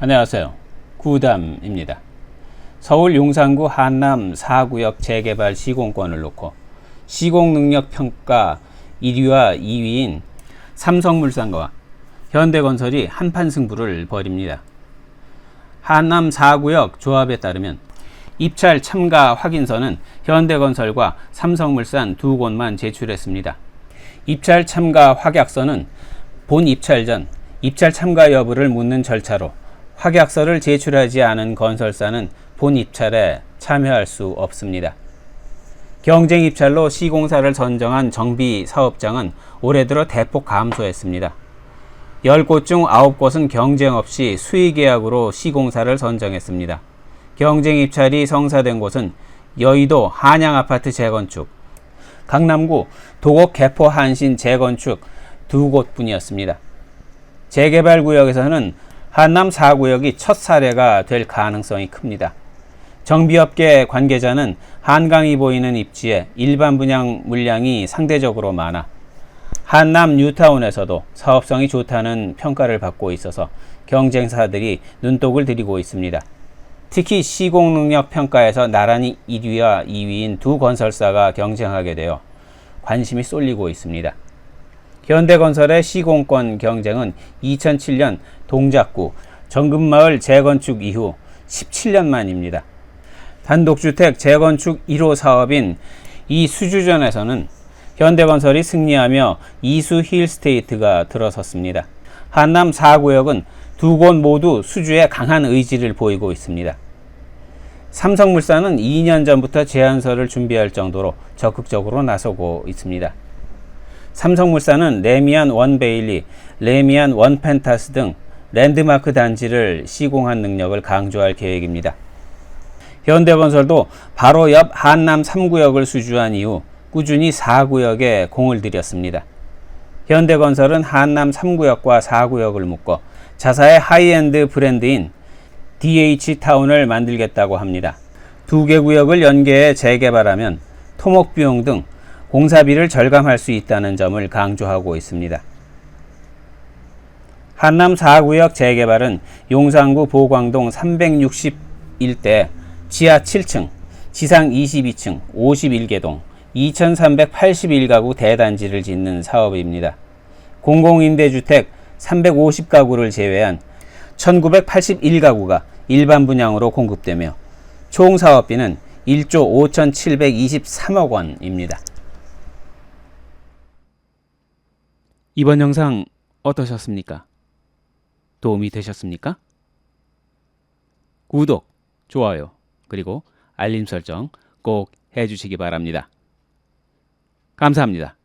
안녕하세요. 구담입니다. 서울 용산구 한남 4구역 재개발 시공권을 놓고 시공능력 평가 1위와 2위인 삼성물산과 현대건설이 한판 승부를 벌입니다. 한남 4구역 조합에 따르면 입찰 참가 확인서는 현대건설과 삼성물산 두 곳만 제출했습니다. 입찰 참가 확약서는 본 입찰 전 입찰 참가 여부를 묻는 절차로 확약서를 제출하지 않은 건설사는 본 입찰에 참여할 수 없습니다. 경쟁 입찰로 시공사를 선정한 정비 사업장은 올해 들어 대폭 감소했습니다. 10곳 중 9곳은 경쟁 없이 수의 계약으로 시공사를 선정했습니다. 경쟁 입찰이 성사된 곳은 여의도 한양 아파트 재건축, 강남구 도곡 개포 한신 재건축 두 곳뿐이었습니다. 재개발 구역에서는 한남 4구역이 첫 사례가 될 가능성이 큽니다. 정비업계 관계자는 한강이 보이는 입지에 일반 분양 물량이 상대적으로 많아 한남 뉴타운에서도 사업성이 좋다는 평가를 받고 있어서 경쟁사들이 눈독을 들이고 있습니다. 특히 시공능력 평가에서 나란히 1위와 2위인 두 건설사가 경쟁하게 되어 관심이 쏠리고 있습니다. 현대건설의 시공권 경쟁은 2007년 동작구 정금마을 재건축 이후 17년 만입니다. 단독주택 재건축 1호 사업인 이 수주전에서는 현대건설이 승리하며 이수 힐스테이트가 들어섰습니다. 한남 4구역은 두 곳 모두 수주에 강한 의지를 보이고 있습니다. 삼성물산은 2년 전부터 제안서를 준비할 정도로 적극적으로 나서고 있습니다. 삼성물산은 레미안 원 베일리, 레미안 원 펜타스 등 랜드마크 단지를 시공한 능력을 강조할 계획입니다. 현대건설도 바로 옆 한남 3구역을 수주한 이후 꾸준히 4구역에 공을 들였습니다. 현대건설은 한남 3구역과 4구역을 묶어 자사의 하이엔드 브랜드인 DH타운을 만들겠다고 합니다. 두 개 구역을 연계해 재개발하면 토목 비용 등 공사비를 절감할 수 있다는 점을 강조하고 있습니다. 한남 4구역 재개발은 용산구 보광동 361대 지하 7층, 지상 22층, 51개동, 2381가구 대단지를 짓는 사업입니다. 공공임대주택 350가구를 제외한 1981가구가 일반 분양으로 공급되며 총 사업비는 1조 5,723억 원입니다. 이번 영상 어떠셨습니까? 도움이 되셨습니까? 구독, 좋아요, 그리고 알림 설정 꼭 해주시기 바랍니다. 감사합니다.